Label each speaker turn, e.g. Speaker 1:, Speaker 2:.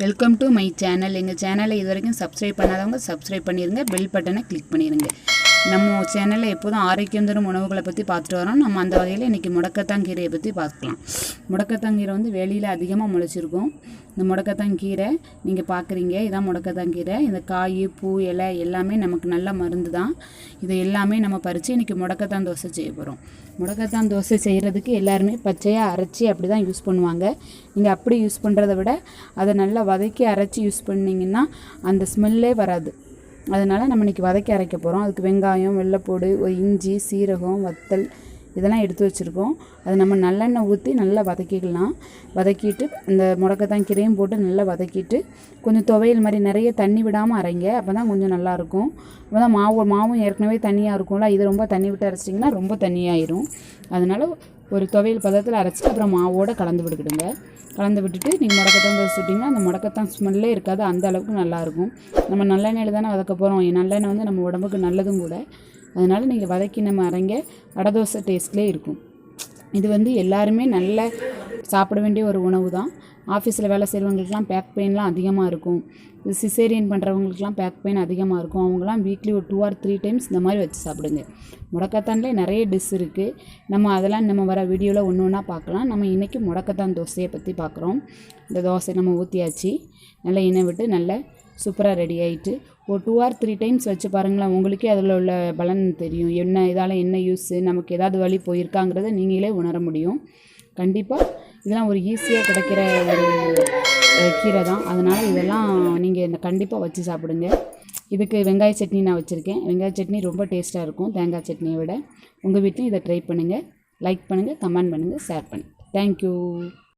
Speaker 1: Welcome to my channel எங்கள் சேனலை இது வரைக்கும் சப்ஸ்கிரைப் பண்ணாதவங்க சப்ஸ்கிரைப் பண்ணிடுங்க பெல் பட்டனை கிளிக் பண்ணிடுங்க நம்ம சேனலில் எப்போதும் ஆரோக்கியம் தரும் உணவுகளை பற்றி பார்த்துட்டு வரோம். நம்ம அந்த வகையில் இன்றைக்கி முடக்கத்தான் கீரையை பற்றி பார்க்கலாம். முடக்கத்தான் கீரை வந்து வெளியில் அதிகமாக முளைச்சிருக்கும். இந்த முடக்கத்தான் கீரை நீங்கள் பார்க்குறீங்க இதான் முடக்கத்தான் கீரை இந்த காய் பூ இலை எல்லாமே நமக்கு நல்ல மருந்து தான். இதை எல்லாமே நம்ம பறித்து இன்றைக்கி முடக்கத்தான் தோசை செய்ய போகிறோம் முடக்கத்தான் தோசை செய்கிறதுக்கு எல்லாருமே பச்சையாக அரைச்சி அப்படி தான் யூஸ் பண்ணுவாங்க. நீங்கள் அப்படி யூஸ் பண்ணுறத விட அதை நல்லா வதக்கி அரைச்சி யூஸ் பண்ணிங்கன்னா அந்த ஸ்மெல்லே வராது. அதனால் நம்ம இன்றைக்கி வதக்கி அரைக்க போகிறோம் அதுக்கு வெங்காயம் வெள்ளைப்பூடு ஒரு இஞ்சி சீரகம் வத்தல் இதெல்லாம் எடுத்து வச்சுருக்கோம். அது நம்ம நல்லெண்ணெய் ஊற்றி நல்லா வதக்கிக்கலாம். வதக்கிட்டு இந்த முடக்கத்தான் கீரையும் போட்டு நல்லா வதக்கிட்டு கொஞ்சம் துவையல் மாதிரி நிறைய தண்ணி விடாமல் அரைங்க. அப்போ தான் கொஞ்சம் நல்லாயிருக்கும் அப்போ தான் மாவு மாவும் ஏற்கனவே தண்ணியாக இருக்கும்ல இது ரொம்ப தண்ணி விட்டு அரைச்சிட்டிங்கன்னா ரொம்ப தண்ணியாயிரும். அதனால் ஒரு துவையல் பதத்தில் அரைச்சிட்டு அப்புறம் மாவோடு கலந்து விட்டுக்கிடுங்க. கலந்து விட்டுட்டு நீங்கள் முடக்கத்தான் தோசை சுட்டிங்கன்னா அந்த முடக்கத்தான் ஸ்மெல்லே இருக்காது. அந்த அளவுக்கு நல்லாயிருக்கும். நம்ம நல்லெண்ணெயில் தானே வதக்க போகிறோம் நல்லெண்ணெய் வந்து நம்ம உடம்புக்கு நல்லதும் கூட. அதனால் நீங்கள் வதக்கி நம்ம அரைங்க அடை தோசை டேஸ்ட்லேயே இருக்கும். இது வந்து எல்லாருமே நல்ல சாப்பிட வேண்டிய ஒரு உணவு தான் ஆஃபீஸில் வேலை செய்கிறவங்களுக்குலாம் பேக் பெயின்லாம் அதிகமாக இருக்கும். சிசேரியன் பண்ணுறவங்களுக்குலாம் பேக் பெயின் அதிகமாக இருக்கும். அவங்களாம் வீக்லி ஒரு டூ ஆர் த்ரீ டைம்ஸ் இந்த மாதிரி வச்சு சாப்பிடுங்க. முடக்கத்தான்லேயே நிறைய டிஷ் இருக்குது நம்ம அதெல்லாம் நம்ம வர வீடியோவில் ஒன்று ஒன்றா பார்க்கலாம். நம்ம இன்றைக்கி முடக்கத்தான் தோசையை பற்றி பார்க்குறோம். இந்த தோசை நம்ம ஊற்றியாச்சு நல்லா இணை விட்டு நல்லா சூப்பராக ரெடி ஆகிட்டு ஒரு டூ ஆர் த்ரீ டைம்ஸ் வச்சு பாருங்களேன் உங்களுக்கே அதில் உள்ள பலன் தெரியும். என்ன இதால் என்ன யூஸு நமக்கு ஏதாவது வழி போயிருக்காங்கிறத நீங்களே உணர முடியும். கண்டிப்பாக இதெல்லாம் ஒரு ஈஸியாக கிடைக்கிற ஒரு கீரை தான். அதனால் இதெல்லாம் நீங்கள் இந்த கண்டிப்பாக வச்சு சாப்பிடுங்க. இதுக்கு வெங்காய சட்னி நான் வச்சுருக்கேன். வெங்காய சட்னி ரொம்ப டேஸ்ட்டாக இருக்கும் தேங்காய் சட்னியை விட. உங்கள் வீட்லையும் இதை ட்ரை பண்ணுங்கள் லைக் பண்ணுங்கள் கமெண்ட் பண்ணுங்கள் ஷேர் பண்ணுங்கள் தேங்க்யூ